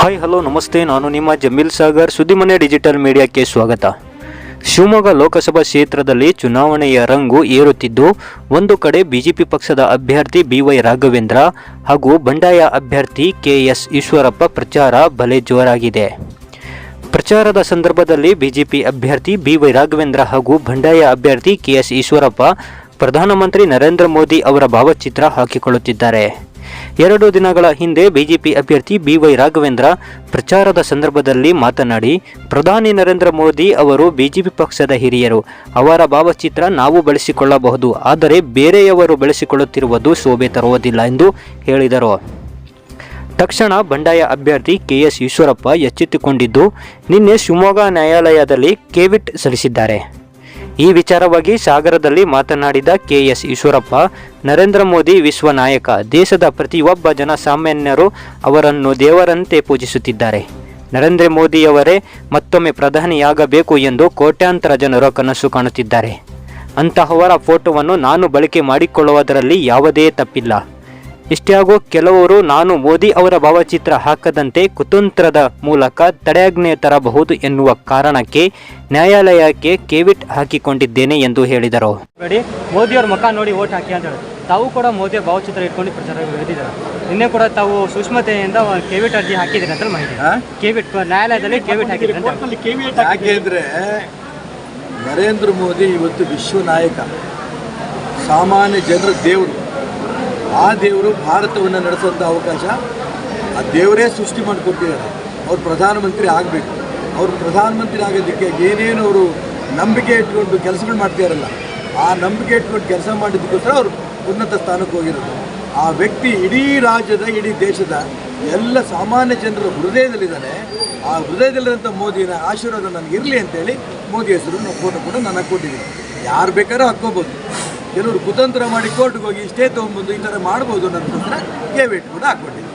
Hi hello ನಮಸ್ತೆ. ನಾನು ನಿಮ್ಮ ಜಮೀಲ್ ಸಾಗರ್, ಸುದ್ದಿಮನೆ ಡಿಜಿಟಲ್ ಮೀಡಿಯಾಕ್ಕೆ ಸ್ವಾಗತ. ಶಿವಮೊಗ್ಗ ಲೋಕಸಭಾ ಕ್ಷೇತ್ರದಲ್ಲಿ ಚುನಾವಣೆಯ ರಂಗು ಏರುತ್ತಿದ್ದು, ಒಂದು ಕಡೆ ಬಿಜೆಪಿ ಪಕ್ಷದ ಅಭ್ಯರ್ಥಿ ಬಿವೈ ರಾಘವೇಂದ್ರ ಹಾಗೂ ಬಂಡಾಯ ಅಭ್ಯರ್ಥಿ ಕೆಎಸ್ ಈಶ್ವರಪ್ಪ ಪ್ರಚಾರ ಬಲೆ ಜೋರಾಗಿದೆ. ಪ್ರಚಾರದ ಸಂದರ್ಭದಲ್ಲಿ ಬಿಜೆಪಿ ಅಭ್ಯರ್ಥಿ ಬಿವೈ ರಾಘವೇಂದ್ರ ಹಾಗೂ ಬಂಡಾಯ ಅಭ್ಯರ್ಥಿ ಕೆಎಸ್ ಈಶ್ವರಪ್ಪ, ಪ್ರಧಾನಮಂತ್ರಿ ನರೇಂದ್ರ ಮೋದಿ ಅವರ ಭಾವಚಿತ್ರ ಹಾಕಿಕೊಳ್ಳುತ್ತಿದ್ದಾರೆ. ಎರಡು ದಿನಗಳ ಹಿಂದೆ ಬಿಜೆಪಿ ಅಭ್ಯರ್ಥಿ ಬಿವೈ ರಾಘವೇಂದ್ರ ಪ್ರಚಾರದ ಸಂದರ್ಭದಲ್ಲಿ ಮಾತನಾಡಿ, ಪ್ರಧಾನಿ ನರೇಂದ್ರ ಮೋದಿ ಅವರು ಬಿಜೆಪಿ ಪಕ್ಷದ ಹಿರಿಯರು. ಅವರ ಭಾವಚಿತ್ರ ನಾವು ಬಳಸಿಕೊಳ್ಳಬಹುದು, ಆದರೆ ಬೇರೆಯವರು ಬಳಸಿಕೊಳ್ಳುತ್ತಿರುವುದು ಶೋಭೆ ತರುವುದಿಲ್ಲ ಎಂದು ಹೇಳಿದರು. ತಕ್ಷಣ ಬಂಡಾಯ ಅಭ್ಯರ್ಥಿ ಕೆಎಸ್ ಈಶ್ವರಪ್ಪ ಎಚ್ಚೆತ್ತುಕೊಂಡಿದ್ದು, ನಿನ್ನೆ ಶಿವಮೊಗ್ಗ ನ್ಯಾಯಾಲಯದಲ್ಲಿ ಕೇವಿಟ್ ಸಲ್ಲಿಸಿದ್ದಾರೆ. ಈ ವಿಚಾರವಾಗಿ ಸಾಗರದಲ್ಲಿ ಮಾತನಾಡಿದ ಕೆಎಸ್ ಈಶ್ವರಪ್ಪ, ನರೇಂದ್ರ ಮೋದಿ ವಿಶ್ವ ನಾಯಕ, ದೇಶದ ಪ್ರತಿಯೊಬ್ಬ ಜನಸಾಮಾನ್ಯರು ಅವರನ್ನು ದೇವರಂತೆ ಪೂಜಿಸುತ್ತಿದ್ದಾರೆ. ನರೇಂದ್ರ ಮೋದಿಯವರೇ ಮತ್ತೊಮ್ಮೆ ಪ್ರಧಾನಿಯಾಗಬೇಕು ಎಂದು ಕೋಟ್ಯಾಂತರ ಜನರು ಕನಸು ಕಾಣುತ್ತಿದ್ದಾರೆ. ಅಂತಹವರ ಫೋಟೋವನ್ನು ನಾನು ಬಳಕೆ ಮಾಡಿಕೊಳ್ಳುವುದರಲ್ಲಿ ಯಾವುದೇ ತಪ್ಪಿಲ್ಲ. ಇಷ್ಟೇ ಹಾಗೂ ಕೆಲವರು ನಾನು ಮೋದಿ ಅವರ ಭಾವಚಿತ್ರ ಹಾಕದಂತೆ ಕುತಂತ್ರದ ಮೂಲಕ ತಡೆಯಾಜ್ಞೆ ತರಬಹುದು ಎನ್ನುವ ಕಾರಣಕ್ಕೆ ನ್ಯಾಯಾಲಯಕ್ಕೆ ಕೇವಿಟ್ ಹಾಕಿಕೊಂಡಿದ್ದೇನೆ ಎಂದು ಹೇಳಿದರು. ನೋಡಿ ಮೋದಿ ಅವ್ರ ಮುಖ ನೋಡಿ ಓಟ್ ಹಾಕಿ ಅಂತ ಹೇಳಿ. ತಾವು ಕೂಡ ಮೋದಿ ಅವ್ರ ಭಾವಚಿತ್ರ ಇಟ್ಕೊಂಡು ಪ್ರಚಾರ ಹೇಳಿದ್ದಾರೆ ನಿನ್ನೆ ಕೂಡ ತಾವು ಸುಷ್ಮತೆಯಿಂದ ಕೆವಿಟ್ ಅರ್ಜಿ ಹಾಕಿದ್ದೀರಿ ಅಂತ ಮಾಹಿತಿ. ಕೇವಿಟ್ ನ್ಯಾಯಾಲಯದಲ್ಲಿ ಕೇವಿಟ್ ಹಾಕಿದ್ರೆ ಅಂತ ಯಾಕೆಂದ್ರೆ ನರೇಂದ್ರ ಮೋದಿ ಇವತ್ತು ವಿಶ್ವ ನಾಯಕ ಸಾಮಾನ್ಯ ಜನರ ದೇವರು. ಆ ದೇವರು ಭಾರತವನ್ನು ನಡೆಸುವಂಥ ಅವಕಾಶ ಆ ದೇವರೇ ಸೃಷ್ಟಿ ಮಾಡಿಕೊಟ್ಟಿದ್ದಾರೆ. ಅವ್ರು ಪ್ರಧಾನಮಂತ್ರಿ ಆಗಬೇಕು. ಅವರು ಪ್ರಧಾನಮಂತ್ರಿ ಆಗೋದಕ್ಕೆ ಏನೇನು ಅವರು ನಂಬಿಕೆ ಇಟ್ಕೊಂಡು ಕೆಲಸಗಳು ಮಾಡ್ತಿದಾರಲ್ಲ, ಆ ನಂಬಿಕೆ ಇಟ್ಕೊಂಡು ಕೆಲಸ ಮಾಡಿದ್ದಕ್ಕೋಸ್ಕರ ಅವರು ಉನ್ನತ ಸ್ಥಾನಕ್ಕೆ ಹೋಗಿರೋದು. ಆ ವ್ಯಕ್ತಿ ಇಡೀ ರಾಜ್ಯದ, ಇಡೀ ದೇಶದ ಎಲ್ಲ ಸಾಮಾನ್ಯ ಜನರ ಹೃದಯದಲ್ಲಿದ್ದಾನೆ. ಆ ಹೃದಯದಲ್ಲಿರುವಂಥ ಮೋದಿನ ಆಶೀರ್ವಾದ ನನಗೆ ಇರಲಿ ಅಂತೇಳಿ ಮೋದಿ ಹೆಸರು ಫೋಟೋ ಕೂಡ ನಾನು ಹಾಕ್ಕೊಟ್ಟಿದ್ದೀನಿ ಯಾರು ಬೇಕಾದ್ರೂ ಹಾಕ್ಕೋಬೋದು. ಕೆಲವರು ಕುತಂತ್ರ ಮಾಡಿ ಕೋರ್ಟ್ಗೆ ಹೋಗಿ ಸ್ಟೇ ತೊಗೊಂಡ್ಬಂದು ಈ ಥರ ಮಾಡ್ಬೋದು ಅನ್ನೋದಕ್ಕೋಸ್ಕರ ಕೇವಿಟ್ ಕೂಡ ಹಾಕ್ಕೊಟ್ಟಿದ್ದೀನಿ